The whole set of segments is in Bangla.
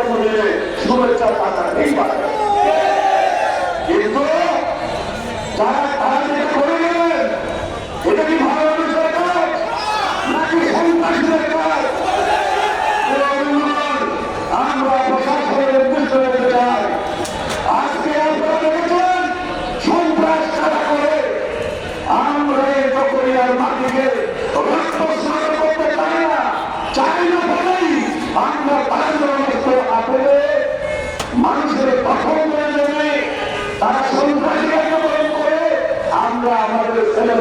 করলে শুভেচ্ছা তারা ঠিক পাবে এটা কি ভালো মানুষের কাজ নাকি সন্ত্রাসীদের কাজ আমরা প্রশাসনের উদ্দেশ্য করতে চাই আজকে আপনারা দেখেছেন সন্ত্রাস করে আমরা এই চকরিয়ার মাটিকে রক্ত তারা সংখ্যা করে। আমরা আমাদের ছেলে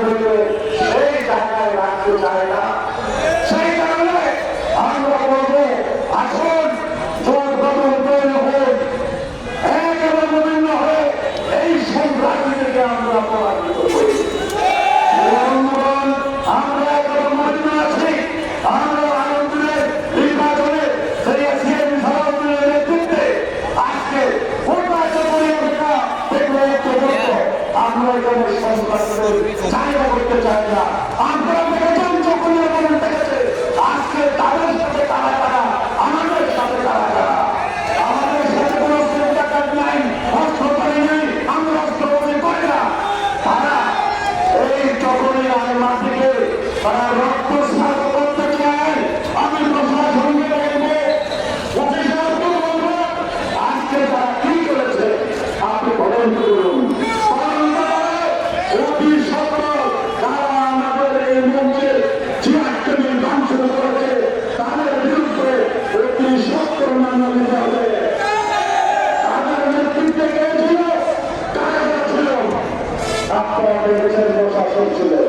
আপনাদের দেশের প্রশাসন ছিলেন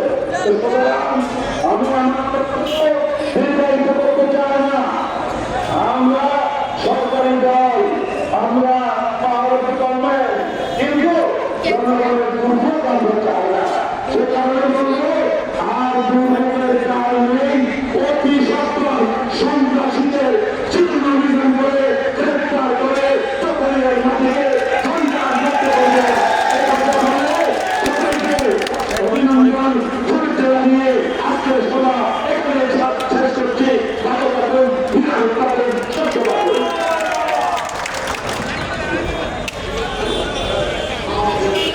আমি আমাদের করতে চাই না আমরা সরকারি দল আমরা পাহাড়ি কর্মে কিন্তু